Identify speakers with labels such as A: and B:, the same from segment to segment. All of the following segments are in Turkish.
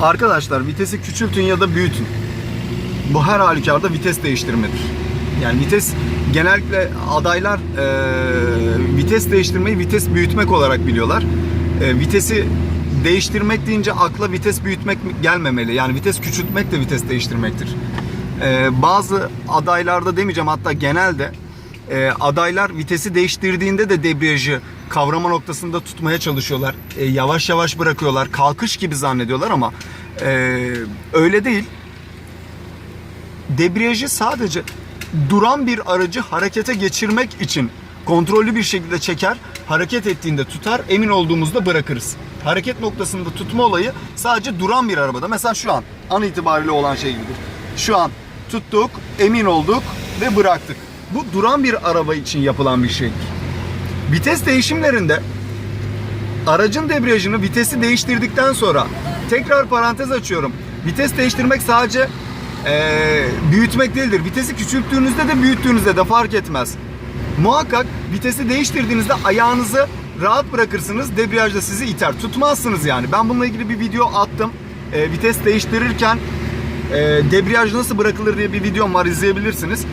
A: Arkadaşlar vitesi küçültün ya da büyütün. Bu her halükarda vites değiştirmedir. Yani vites genellikle adaylar e, vites değiştirmeyi vites büyütmek olarak biliyorlar. E, vitesi değiştirmek deyince akla vites büyütmek gelmemeli. Yani vites küçültmek de vites değiştirmektir. E, bazı adaylarda demeyeceğim hatta genelde e, adaylar vitesi değiştirdiğinde de debriyajı kavrama noktasında tutmaya çalışıyorlar. E, yavaş yavaş bırakıyorlar. Kalkış gibi zannediyorlar ama e, öyle değil. Debriyajı sadece duran bir aracı harekete geçirmek için kontrollü bir şekilde çeker, hareket ettiğinde tutar, emin olduğumuzda bırakırız. Hareket noktasında tutma olayı sadece duran bir arabada. Mesela şu an an itibariyle olan şey gibidir. Şu an tuttuk, emin olduk ve bıraktık. Bu duran bir araba için yapılan bir şeydir. Vites değişimlerinde aracın debriyajını vitesi değiştirdikten sonra tekrar parantez açıyorum. Vites değiştirmek sadece eee, büyütmek değildir. Vitesi küçülttüğünüzde de büyüttüğünüzde de fark etmez. Muhakkak vitesi değiştirdiğinizde ayağınızı rahat bırakırsınız. Debriyajda sizi iter. Tutmazsınız yani. Ben bununla ilgili bir video attım. Eee, vites değiştirirken eee, debriyaj nasıl bırakılır diye bir videom var izleyebilirsiniz.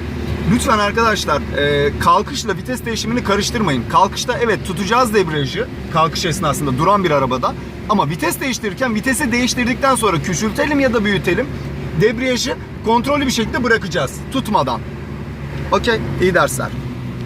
A: Lütfen arkadaşlar e, kalkışla vites değişimini karıştırmayın. Kalkışta evet tutacağız debriyajı kalkış esnasında duran bir arabada. Ama vites değiştirirken vitesi değiştirdikten sonra küçültelim ya da büyütelim. Debriyajı kontrollü bir şekilde bırakacağız tutmadan. Okey iyi dersler.